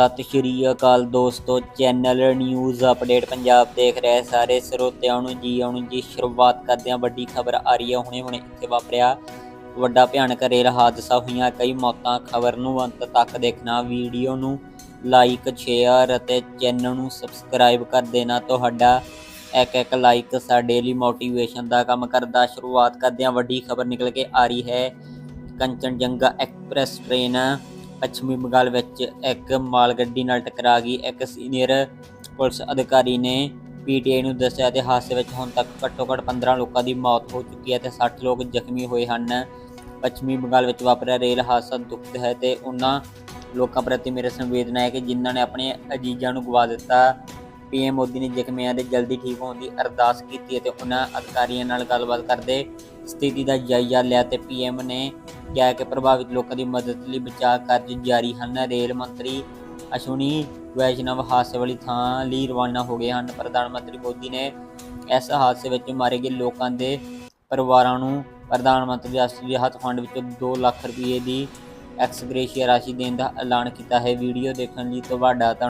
ਸਤਿ ਸ਼੍ਰੀ ਅਕਾਲ ਦੋਸਤੋ channel news update Punjab ਦੇਖ ਰਹੇ ਸਾਰੇ ਸਰੋਤਿਆਂ ਨੂੰ ਜੀ ਆਉਣ ਜੀ ਸ਼ੁਰੂਆਤ ਕਰਦੇ ਹਾਂ। ਵੱਡੀ ਖਬਰ ਆ ਰਹੀ ਹੈ, ਹੁਣੇ ਹੁਣੇ ਇੱਥੇ ਵਾਪਰਿਆ ਵੱਡਾ ਭਿਆਨਕ ਰੇਲ ਹਾਦਸਾ ਹੋਈਆਂ, ਕਈ ਮੌਤਾਂ, ਖਬਰ ਨੂੰ ਅੰਤ ਤੱਕ ਦੇਖਣਾ ਵੀਡੀਓ ਨੂੰ ਲਾਈਕ ਸ਼ੇਅਰ ਅਤੇ ਚੈਨਲ ਨੂੰ ਸਬਸਕ੍ਰਾਈਬ ਕਰ ਦੇਣਾ। ਤੁਹਾਡਾ ਇੱਕ ਇੱਕ ਲਾਈਕ ਸਾਡੇ ਲਈ ਮੋਟੀਵੇਸ਼ਨ ਦਾ ਕੰਮ ਕਰਦਾ। ਸ਼ੁਰੂਆਤ ਕਰਦੇ ਹਾਂ, ਵੱਡੀ ਖਬਰ ਨਿਕਲ ਕੇ ਆ ਰਹੀ ਹੈ, ਕੰਚਨਜੰਗਾ ਐਕਸਪ੍ਰੈਸ ਟ੍ਰੇਨ ਪੱਛਮੀ ਬੰਗਾਲ ਵਿੱਚ ਇੱਕ ਮਾਲ ਗੱਡੀ ਨਾਲ ਟਕਰਾ ਗਈ। ਇੱਕ ਸੀਨੀਅਰ ਪੁਲਿਸ ਅਧਿਕਾਰੀ ਨੇ ਪੀਟੀਆਈ ਨੂੰ ਦੱਸਿਆ, ਤੇ ਹਾਦਸੇ ਵਿੱਚ ਹੁਣ ਤੱਕ ਘੱਟੋ ਘੱਟ 15 ਲੋਕਾਂ ਦੀ ਮੌਤ ਹੋ ਚੁੱਕੀ ਹੈ ਤੇ 60 ਲੋਕ ਜ਼ਖਮੀ ਹੋਏ ਹਨ। ਪੱਛਮੀ ਬੰਗਾਲ ਵਿੱਚ ਵਾਪਰਿਆ ਰੇਲ ਹਾਦਸਾ ਦੁਖਦ ਹੈ ਤੇ ਉਹਨਾਂ ਲੋਕਾਂ ਪ੍ਰਤੀ ਮੇਰੀ ਸੰਵੇਦਨਾ ਹੈ ਕਿ ਜਿਨ੍ਹਾਂ ਨੇ ਆਪਣੇ ਅਜੀਜ਼ਾਂ ਨੂੰ ਗਵਾ ਦਿੱਤਾ, ਪੀਐਮ ਮੋਦੀ ਨੇ ਜ਼ਖਮੀਆਂ ਦੇ ਜਲਦੀ ਠੀਕ ਹੋਣ ਦੀ ਅਰਦਾਸ ਕੀਤੀ ਅਤੇ ਉਹਨਾਂ ਅਧਿਕਾਰੀਆਂ ਨਾਲ ਗੱਲਬਾਤ ਕਰਦੇ ਸਥਿਤੀ ਦਾ ਜਾਇਜ਼ਾ ਲਿਆ ਤੇ ਪੀਐਮ ਨੇ ਕਿਹਾ ਕਿ ਪ੍ਰਭਾਵਿਤ ਲੋਕਾਂ ਦੀ ਮਦਦ ਲਈ ਬਚਾਅ ਕਾਰਜ ਜਾਰੀ ਹਨ। ਰੇਲ ਮੰਤਰੀ ਅਸ਼ਵਨੀ ਵੈਸ਼ਨਵ ਹਾਦਸੇ ਵਾਲੀ ਥਾਂ ਲਈ ਰਵਾਨਾ ਹੋ ਗਏ ਹਨ। ਪ੍ਰਧਾਨ ਮੰਤਰੀ ਮੋਦੀ ਨੇ ਇਸ ਹਾਦਸੇ ਵਿੱਚ ਮਾਰੇ ਗਏ ਲੋਕਾਂ ਦੇ ਪਰਿਵਾਰਾਂ ਨੂੰ ਪ੍ਰਧਾਨ ਮੰਤਰੀ ਰਾਸ਼ਟਰੀ ਰਾਹਤ ਫੰਡ ਵਿੱਚੋਂ 2 ਲੱਖ ਰੁਪਏ ਦੀ ਐਕਸਗ੍ਰੇਸ਼ੀਆ ਰਾਸ਼ੀ ਦੇਣ ਦਾ ਐਲਾਨ ਕੀਤਾ ਹੈ। ਵੀਡੀਓ ਦੇਖਣ ਲਈ ਤੁਹਾਡਾ ਧੰਨ-